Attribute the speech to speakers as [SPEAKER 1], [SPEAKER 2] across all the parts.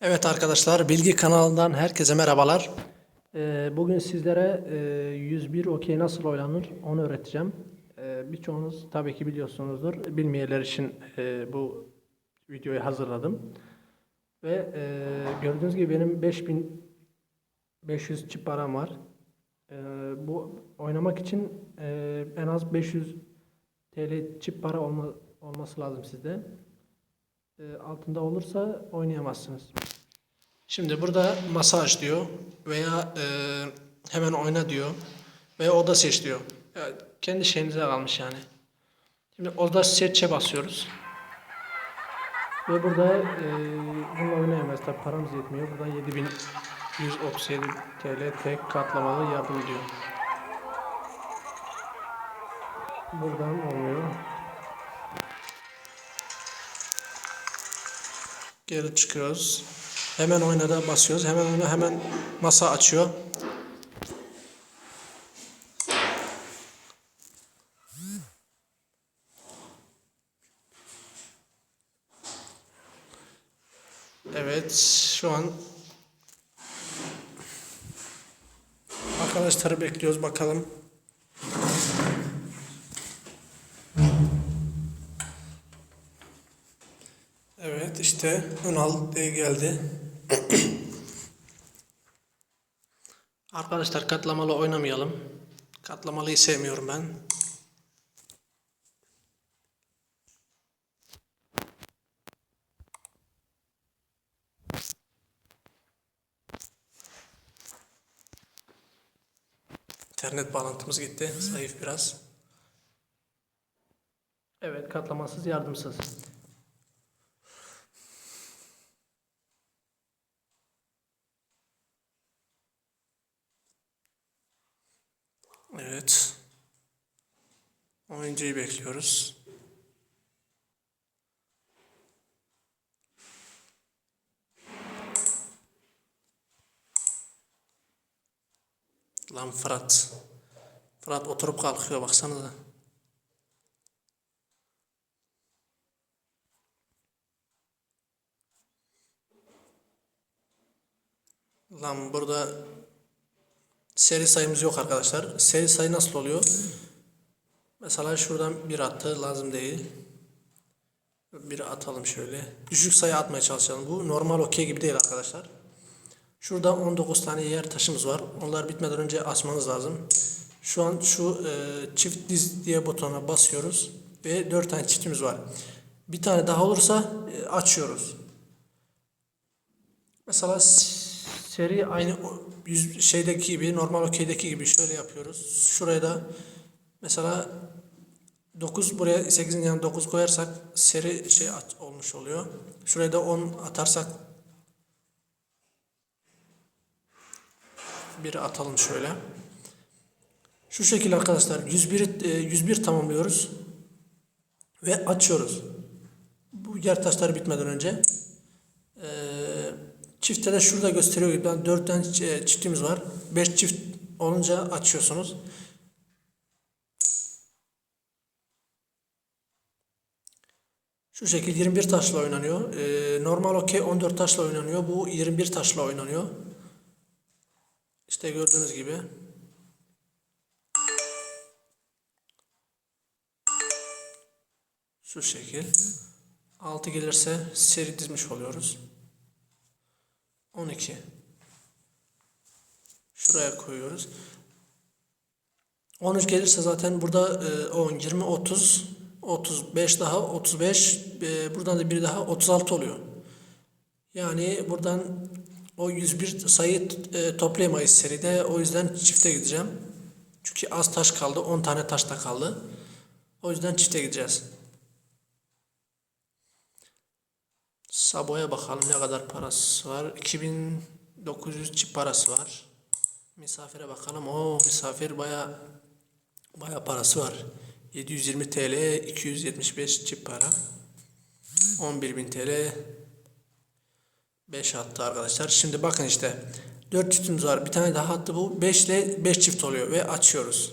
[SPEAKER 1] Evet arkadaşlar Bilgi kanalından herkese merhabalar. Ee, bugün sizlere e, 101 okey nasıl oynanır onu öğreteceğim. Ee, birçoğunuz tabii ki biliyorsunuzdur. Bilmeyenler için e, bu videoyu hazırladım. Ve e, gördüğünüz gibi benim 5500 çip param var. E, bu oynamak için e, en az 500 TL çip para olma, olması lazım sizde. E, altında olursa oynayamazsınız. Şimdi burada masaj diyor veya e, hemen oyna diyor veya oda seç diyor. Ya, kendi şeyinize kalmış yani. Şimdi oda seçe basıyoruz. Ve burada e, bununla oynayamayız. Tabi paramız yetmiyor. Buradan 7137 TL tek katlamalı yardım diyor. Buradan olmuyor. Geri çıkıyoruz. Hemen oynada basıyoruz. Hemen oyna hemen masa açıyor. Evet şu an arkadaşları bekliyoruz bakalım. İşte Ünal diye geldi. Arkadaşlar katlamalı oynamayalım. Katlamalıyı sevmiyorum ben. İnternet bağlantımız gitti. Zayıf biraz. Evet katlamasız yardımsız. Evet. Oyuncuyu bekliyoruz. Lan Fırat. Fırat oturup kalkıyor baksanıza. Lan burada seri sayımız yok arkadaşlar. Seri sayı nasıl oluyor? Mesela şuradan bir attı lazım değil. Bir atalım şöyle. Düşük sayı atmaya çalışalım. Bu normal okey gibi değil arkadaşlar. Şurada 19 tane yer taşımız var. Onlar bitmeden önce açmanız lazım. Şu an şu e, çift diz diye butona basıyoruz ve 4 tane çiftimiz var. Bir tane daha olursa e, açıyoruz. Mesela seri aynı yüz, şeydeki gibi normal okeydeki gibi şöyle yapıyoruz. Şuraya da mesela 9 buraya 8'in yanına 9 koyarsak seri şey at- olmuş oluyor. Şuraya da 10 atarsak bir atalım şöyle. Şu şekilde arkadaşlar 101 e, 101 tamamlıyoruz ve açıyoruz. Bu yer taşları bitmeden önce e, çifte de şurada gösteriyor gibi 4 tane ç- çiftimiz var. 5 çift olunca açıyorsunuz. Şu şekil 21 taşla oynanıyor. E, normal okey 14 taşla oynanıyor. Bu 21 taşla oynanıyor. İşte gördüğünüz gibi. Şu şekil. 6 gelirse seri dizmiş oluyoruz. 12. Şuraya koyuyoruz. 13 gelirse zaten burada e, 10, 20, 30, 35 daha 35, e, buradan da bir daha 36 oluyor. Yani buradan o 101 sayı e, toplayamayız seride. O yüzden çifte gideceğim. Çünkü az taş kaldı. 10 tane taş da kaldı. O yüzden çifte gideceğiz. Sabo'ya bakalım ne kadar parası var. 2900 çip parası var. Misafire bakalım. O misafir baya baya parası var. 720 TL, 275 çip para. 11.000 TL, 5 attı arkadaşlar. Şimdi bakın işte 4 çiftimiz var. Bir tane daha attı bu. 5 ile 5 çift oluyor ve açıyoruz.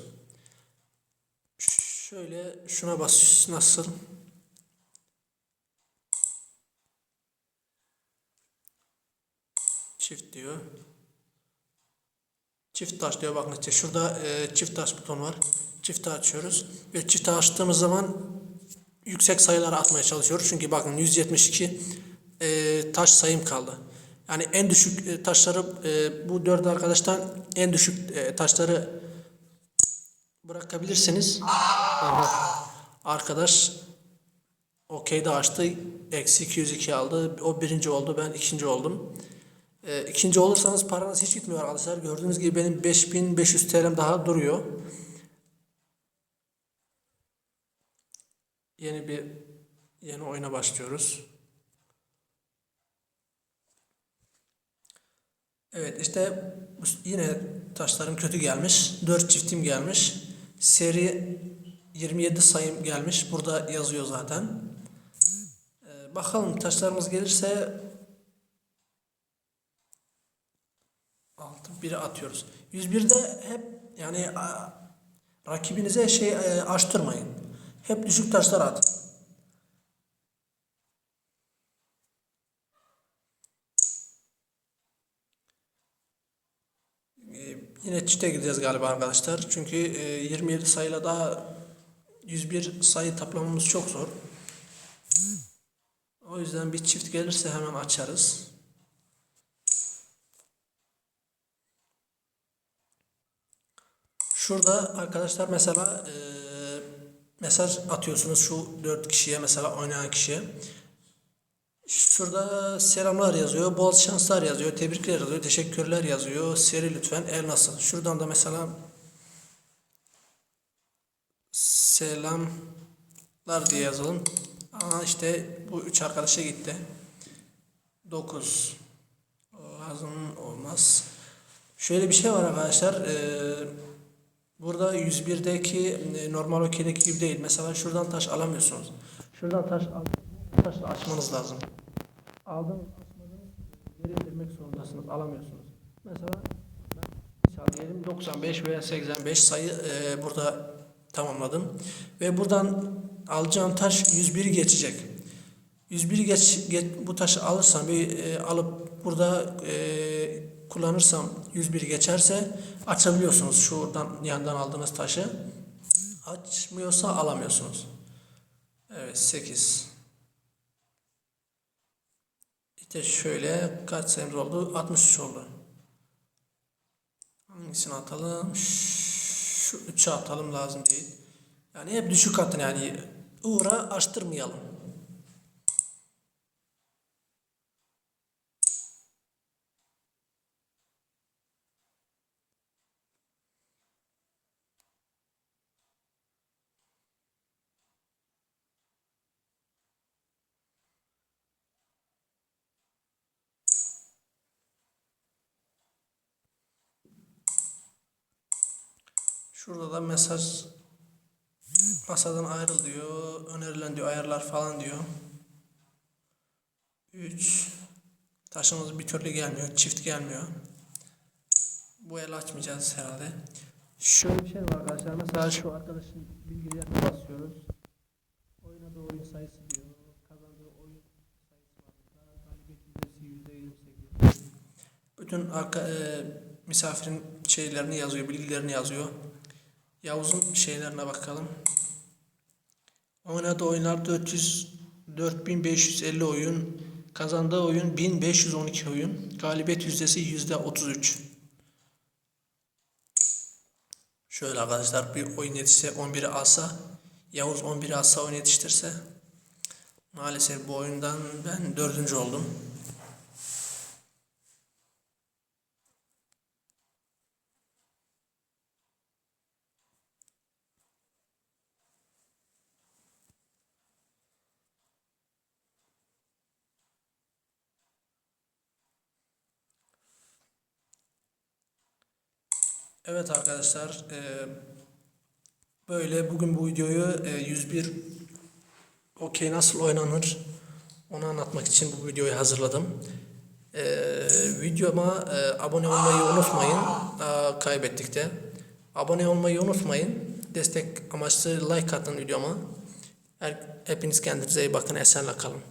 [SPEAKER 1] Şöyle şuna bas nasıl? Çift diyor. Çift taş diyor bakın işte şurada e, çift taş buton var. Çifti açıyoruz ve çifti açtığımız zaman yüksek sayıları atmaya çalışıyoruz. Çünkü bakın 172 e, taş sayım kaldı. Yani en düşük e, taşları e, bu dört arkadaştan en düşük e, taşları bırakabilirsiniz. Aha. Arkadaş okeyde açtı. Eksi 202 aldı. O birinci oldu. Ben ikinci oldum. E, ikinci olursanız paranız hiç gitmiyor arkadaşlar. Gördüğünüz gibi benim 5500 TL'm daha duruyor. Yeni bir yeni oyuna başlıyoruz. Evet işte yine taşlarım kötü gelmiş. 4 çiftim gelmiş. Seri 27 sayım gelmiş. Burada yazıyor zaten. Ee, bakalım taşlarımız gelirse altı biri atıyoruz. 101'de hep yani rakibinize şey e, açtırmayın. Hep düşük taşlar at. Ee, Yine çite gideceğiz galiba arkadaşlar. Çünkü e, 27 sayıyla daha 101 sayı toplamamız çok zor. O yüzden bir çift gelirse hemen açarız. Şurada arkadaşlar mesela e, mesaj atıyorsunuz şu dört kişiye mesela oynayan kişiye. Şurada selamlar yazıyor, bol şanslar yazıyor, tebrikler yazıyor, teşekkürler yazıyor, seri lütfen, el nasıl? Şuradan da mesela selamlar diye yazalım. Aa işte bu üç arkadaşa gitti. 9 lazım olmaz. Şöyle bir şey var arkadaşlar. Ee, burada 101'deki e, normal okeydeki gibi değil. Mesela şuradan taş alamıyorsunuz. Şuradan taş al, taşla açmanız lazım. Aldınız, açmadınız, geri indirmek zorundasınız. Alamıyorsunuz. Mesela ben diyelim 95 veya 85 sayı e, burada tamamladım. Ve buradan alacağım taş 101'i geçecek. 101 geç, geç bu taşı alırsam bir e, alıp burada e, kullanırsam 101 geçerse açabiliyorsunuz şuradan yandan aldığınız taşı. Açmıyorsa alamıyorsunuz. Evet 8. İşte şöyle kaç sayımız oldu? 63 oldu. Hangisini atalım? Şu 3'ü atalım lazım değil. Yani hep düşük atın yani uğra açtırmayalım. Şurada da mesaj masadan ayrıl diyor. Önerilen diyor ayarlar falan diyor. 3 Taşımız bir türlü gelmiyor. Çift gelmiyor. Bu el açmayacağız herhalde. Şöyle bir şey var arkadaşlar. Mesela şu arkadaşın bilgilerini basıyoruz. Oynadığı oyun sayısı diyor. Kazandığı oyun sayısı var. burada. Galibiyet yüzdesi %28. Bütün arka, e, misafirin şeylerini yazıyor, bilgilerini yazıyor. Yavuz'un şeylerine bakalım. Oynadığı oyunlar 400 4550 oyun. Kazandığı oyun 1512 oyun. Galibiyet yüzdesi %33. Şöyle arkadaşlar bir oyun yetişse 11'i alsa Yavuz 11'i alsa oyun yetiştirse maalesef bu oyundan ben dördüncü oldum. Evet arkadaşlar eee, böyle bugün bu videoyu eee, 101 okey nasıl oynanır onu anlatmak için bu videoyu hazırladım. Eee, videoma eee, abone olmayı unutmayın. Kaybettik de. Abone olmayı unutmayın. Destek amaçlı like atın videoma. Her, hepiniz kendinize iyi bakın. Esenle kalın.